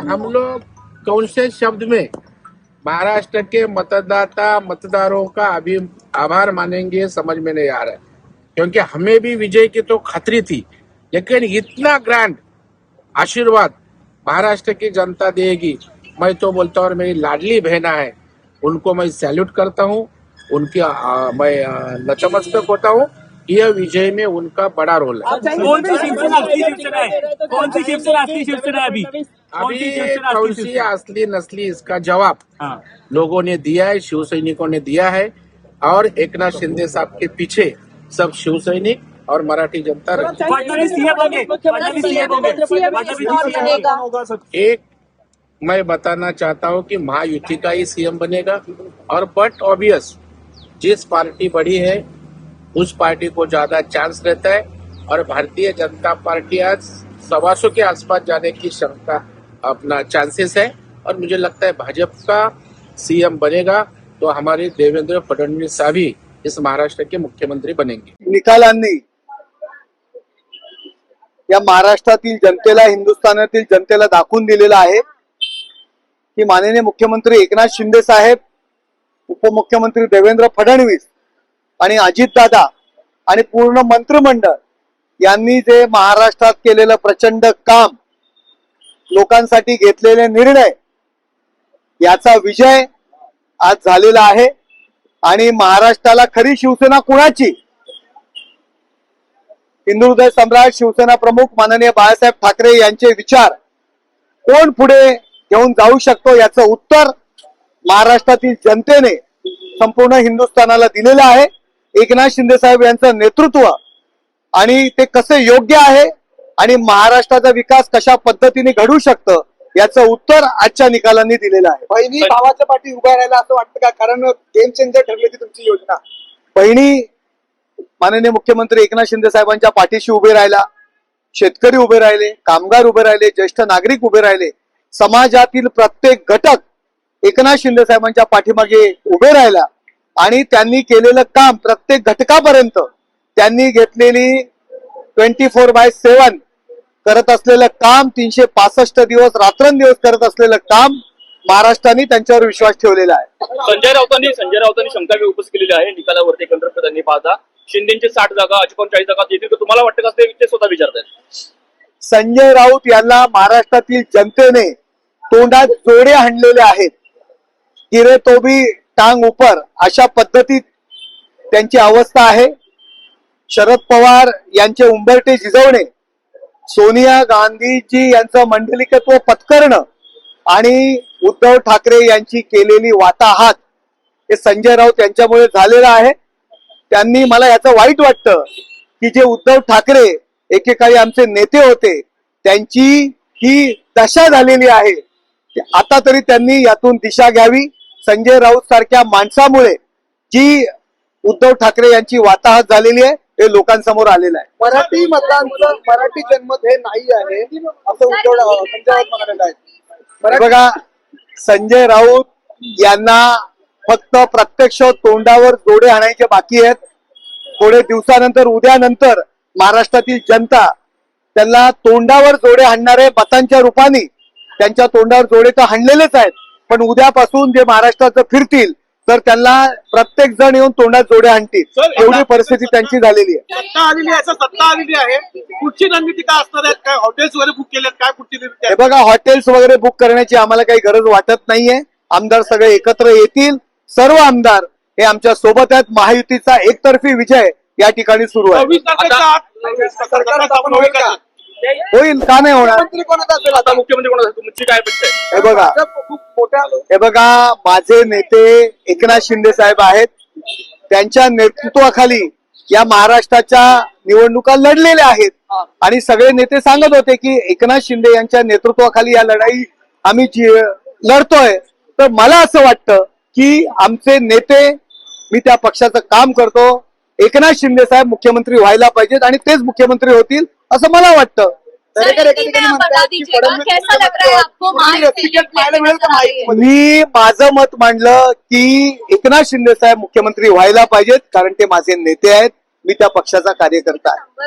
हम लोग कौन से शब्द में महाराष्ट्र के मतदाता मतदारों का अभी आभार मानेंगे समझ में नहीं आ रहा है। क्योंकि हमें भी विजय की तो खतरी थी लेकिन इतना ग्रैंड आशीर्वाद महाराष्ट्र की जनता देगी। मैं तो बोलता हूँ मेरी लाडली बहना है उनको मैं सैल्यूट करता हूँ उनके आ, मैं नतमस्तक होता हूँ यह विजय में उनका बड़ा रोल है। कौन सी शिवसेना शिवसेना है कौन सी शिवसेना शिवसेना अभी? अभी कौन असली सी असली नस्ली इसका जवाब हाँ। लोगों ने दिया है शिव सैनिकों ने दिया है और एक नाथ शिंदे साहब के पीछे सब शिव सैनिक और मराठी जनता एक मैं बताना चाहता हूँ कि महायुति का ही सीएम बनेगा और बट ऑब्वियस जिस पार्टी बड़ी है उस पार्टी को ज़्यादा चांस रहता है और भारतीय जनता पार्टी आज सवा सौ के आसपास जाने की क्षमता अपना चांसेस है और मुझे लगता है भाजपा का सीएम बनेगा तो हमारे देवेंद्र फडणवीस साहब ही इस महाराष्ट्र के मुख्यमंत्री बनेंगे। निकालांनी या महाराष्ट्रातील जनतेला हिंदुस्थानातील जनतेला दाखवून दिलेलं आहे की माननीय मुख्यमंत्री एकनाथ शिंदे साहेब उपमुख्यमंत्री देवेंद्र फडणवीस आणि अजितदादा आणि पूर्ण मंत्रिमंडळ यांनी जे महाराष्ट्रात केलेलं प्रचंड काम लोकांसाठी घेतलेले निर्णय याचा विजय आज झालेला आहे. आणि महाराष्ट्राला खरी शिवसेना कुणाची? हिंदू सम्राट शिवसेना प्रमुख माननीय बाळासाहेब ठाकरे यांचे विचार कोण पुढे घेऊन जाऊ शकतो याचं उत्तर महाराष्ट्रातील जनतेने संपूर्ण हिंदुस्थानाला दिलेलं आहे. एकनाथ शिंदे साहेब यांचं नेतृत्व आणि ते कसे योग्य आहे? आणि महाराष्ट्राचा विकास कशा पद्धतीने घडू शकतं याचं उत्तर आजच्या निकालांनी दिलेलं आहे. बहिणी भावाच्या पाठी उभ्या राहायला असं वाटतं का? कारण गेम चेंजर ठरली ती तुमची योजना. बहिणी माननीय मुख्यमंत्री एकनाथ शिंदे साहेबांच्या पाठीशी उभे राहिला शेतकरी उभे राहिले कामगार उभे राहिले ज्येष्ठ नागरिक उभे राहिले समाजातील प्रत्येक घटक एकनाथ शिंदे साहेबांच्या पाठीमागे उभे राहिला आणि त्यांनी केलेलं काम प्रत्येक घटकापर्यंत त्यांनी घेतलेली ट्वेंटी फोर बाय सेवन करत असलेलं काम तीनशे पासष्ट दिवस रात्रंदिवस करत असलेलं काम महाराष्ट्राने त्यांच्यावर विश्वास ठेवलेला आहे. संजय राऊतांनी संजय राऊतांनी शंका उपस्थित केलेली आहे. निकालावरती एकंदर त्यांनी पाहता शिंदेचे साठ जागा एकोणचाळीस जागा येतील. तर तुम्हाला वाटतं का ते स्वतः विचारतात संजय राऊत यांना महाराष्ट्रातील जनतेने तोंडात जोडे आणलेले आहेत. किरे तो भी टांग उपर अशा पद्धतीत त्यांची अवस्था आहे. शरद पवार यांचे उंबरटे झिजवणे सोनिया गांधीजी यांचं मंडलिकत्व पत्करणं आणि उद्धव ठाकरे यांची केलेली वाताहात हे संजय राऊत यांच्यामुळे झालेलं आहे. त्यांनी मला याचं वाईट वाटतं की जे उद्धव ठाकरे एकेकाळी आमचे नेते होते त्यांची ही दशा झालेली आहे. आता तरी त्यांनी यातून दिशा घ्यावी. संजय राऊत सारख्या माणसामुळे जी उद्धव ठाकरे यांची वाताहत झालेली आहे हे लोकांसमोर आलेलं आहे. मराठी मतदारांचं मराठी जन्मत हे नाही आहे असं उद्धव संजय राऊत म्हणालेलं आहे मराठी बघा संजय राऊत यांना फक्त प्रत्यक्ष तोंडावर जोडे आणायचे बाकी आहेत. थोडे दिवसानंतर उद्यानंतर महाराष्ट्रातील जनता त्यांना तोंडावर जोडे हाणणारे मतांच्या रूपाने त्यांच्या तोंडावर जोडे तर हाणलेलेच आहेत. पण उद्यापासून जे महाराष्ट्राचं फिरतील तर त्यांना प्रत्येक जण येऊन तोंडात जोडे आणतील एवढी परिस्थिती त्यांची झालेली आहे सत्ता आलेली आहे सत्ता आलेली आहे पुढची रणनीती काय असणार आहे काय हॉटेल्स वगैरे बुक केलेत काय हे आहे? बघा हॉटेल्स वगैरे बुक करण्याची आम्हाला काही गरज वाटत नाहीये आमदार सगळे एकत्र येतील सर्व आमदार हे आमच्यासोबत आहेत महायुतीचा एकतर्फी विजय या ठिकाणी सुरू आहे होईल का नाही होणार? मुख्यमंत्री कोणाचा असेल आता? मुख्यमंत्री कोणाचा तुमची काय अपेक्षा हे बघा. खूप मोठ्या हे बघा माझे नेते एकनाथ शिंदे साहेब आहेत. त्यांच्या नेतृत्वाखाली या महाराष्ट्राच्या निवडणुका लढलेल्या आहेत. आणि सगळे नेते सांगत होते की एकनाथ शिंदे यांच्या नेतृत्वाखाली या लढाई आम्ही जी लढतोय. तर मला असं वाटतं की आमचे नेते मी त्या पक्षाचं काम करतो. एकनाथ शिंदे साहेब मुख्यमंत्री व्हायला पाहिजेत आणि तेच मुख्यमंत्री होतील असं मला वाटतं. मी माझं मत मांडलं की एकनाथ शिंदे साहेब मुख्यमंत्री व्हायला पाहिजेत कारण ते माझे नेते आहेत. मी त्या पक्षाचा कार्यकर्ता आहे.